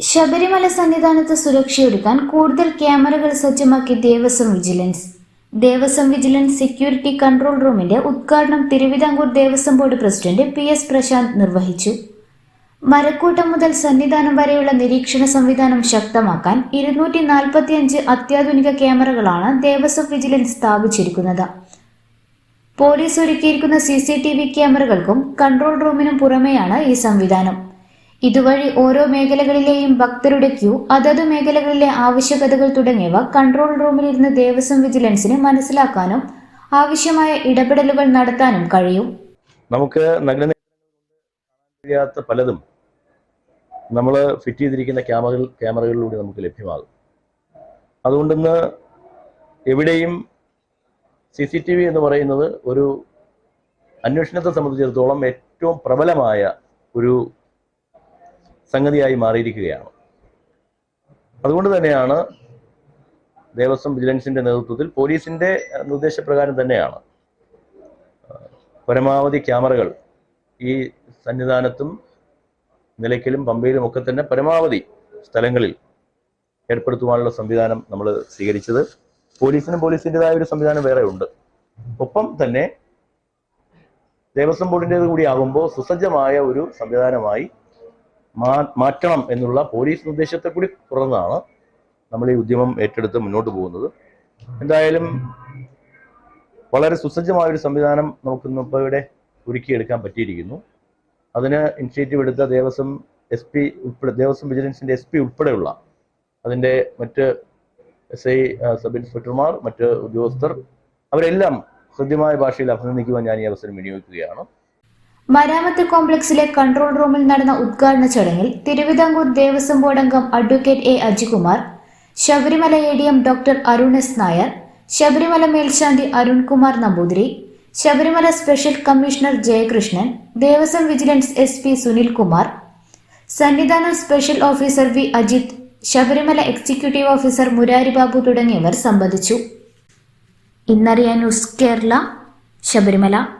ശബരിമല സന്നിധാനത്ത് സുരക്ഷയൊരുക്കാൻ കൂടുതൽ ക്യാമറകൾ സജ്ജമാക്കി Devaswom vigilance. Devaswom vigilance security control റൂമിന്റെ ഉദ്ഘാടനം Thiruvithamkoor Devaswom board president P S Prasanth നിർവഹിച്ചു. മരക്കൂട്ടം മുതൽ സന്നിധാനം വരെയുള്ള നിരീക്ഷണ സംവിധാനം ശക്തമാക്കാൻ ഇരുന്നൂറ്റി നാൽപ്പത്തിയഞ്ച് അത്യാധുനിക ക്യാമറകളാണ് ദേവസ്വം വിജിലൻസ് സ്ഥാപിച്ചിരിക്കുന്നത്. പോലീസ് ഒരുക്കിയിരിക്കുന്ന സി സി ടി വി ക്യാമറകൾക്കും കൺട്രോൾ റൂമിനും പുറമെയാണ് ഈ സംവിധാനം. ഇതുവഴി ഓരോ മേഖലകളിലെയും ഭക്തരുടെ ക്യൂ അതത് മേഖലകളിലെ ആവശ്യകതകൾ തുടങ്ങിയവ കൺട്രോൾ റൂമിലിരുന്ന് ദേവസ്വം വിജിലൻസിന് മനസ്സിലാക്കാനും ആവശ്യമായ ഇടപെടലുകൾ നടത്താനും കഴിയും. നമുക്ക് കാണാൻ കഴിയാത്ത പലതും നമ്മൾ ഫിറ്റ് ചെയ്തിരിക്കുന്ന ക്യാമറകൾ ക്യാമറകളിലൂടെ നമുക്ക് ലഭ്യമാകും. അതുകൊണ്ടിന്ന് എവിടെയും സി സി ടി വി എന്ന് പറയുന്നത് ഒരു അന്വേഷണത്തെ സംബന്ധിച്ചിടത്തോളം ഏറ്റവും പ്രബലമായ ഒരു സംഗതിയായി മാറിയിരിക്കുകയാണ്. അതുകൊണ്ട് തന്നെയാണ് ദേവസ്വം വിജിലൻസിന്റെ നേതൃത്വത്തിൽ പോലീസിന്റെ നിർദ്ദേശപ്രകാരം തന്നെയാണ് പരമാവധി ക്യാമറകൾ ഈ സന്നിധാനത്തും നിലയ്ക്കലും പമ്പയിലും ഒക്കെ തന്നെ പരമാവധി സ്ഥലങ്ങളിൽ ഏർപ്പെടുത്തുവാനുള്ള സംവിധാനം നമ്മൾ സ്വീകരിച്ചത് പോലീസിനും പോലീസിന്റെതായ ഒരു സംവിധാനം വേറെ ഉണ്ട്. ഒപ്പം തന്നെ ദേവസ്വം ബോർഡിന്റേത് കൂടി ആകുമ്പോൾ സുസജ്ജമായ ഒരു സംവിധാനമായി മാറ്റണം എന്നുള്ള പോലീസ് നിർദ്ദേശത്തെ കൂടി തുടർന്നാണ് നമ്മൾ ഈ ഉദ്യമം ഏറ്റെടുത്ത് മുന്നോട്ട് പോകുന്നത്. എന്തായാലും വളരെ സുസജ്ജമായ ഒരു സംവിധാനം നമുക്ക് ഇന്നിപ്പോൾ ഇവിടെ ഒരുക്കിയെടുക്കാൻ പറ്റിയിരിക്കുന്നു. അതിന് ഇനിഷ്യേറ്റീവ് എടുത്ത ദേവസ്വം എസ് പി ഉൾപ്പെടെ ദേവസ്വം വിജിലൻസിന്റെ എസ് പി ഉൾപ്പെടെയുള്ള അതിന്റെ മറ്റ് എസ് ഐ സബ് ഇൻസ്പെക്ടർമാർ മറ്റ് ഉദ്യോഗസ്ഥർ അവരെല്ലാം ഹൃദ്യമായ ഭാഷയിൽ അഭിനന്ദിക്കുവാൻ ഞാൻ ഈ അവസരം വിനിയോഗിക്കുകയാണ്. മരാമത്ത് കോംപ്ലക്സിലെ കൺട്രോൾ റൂമിൽ നടന്ന ഉദ്ഘാടന ചടങ്ങിൽ തിരുവിതാംകൂർ ദേവസ്വം ബോർഡ് അംഗം advocate A. Ajikumar Sabarimala A. D. M. Doctor Arun S. Nair Sabarimala മേൽശാന്തി Arunkumar Namboothiri Sabarimala special commissioner Jayakrishnan Devaswom vigilance S. P. Sunilkumar Sannidhanam special officer V. Ajith Sabarimala executive officer Murari Babu തുടങ്ങിയവർ സംബന്ധിച്ചു. ഇന്നറിയാൻ news Kerala Sabarimala.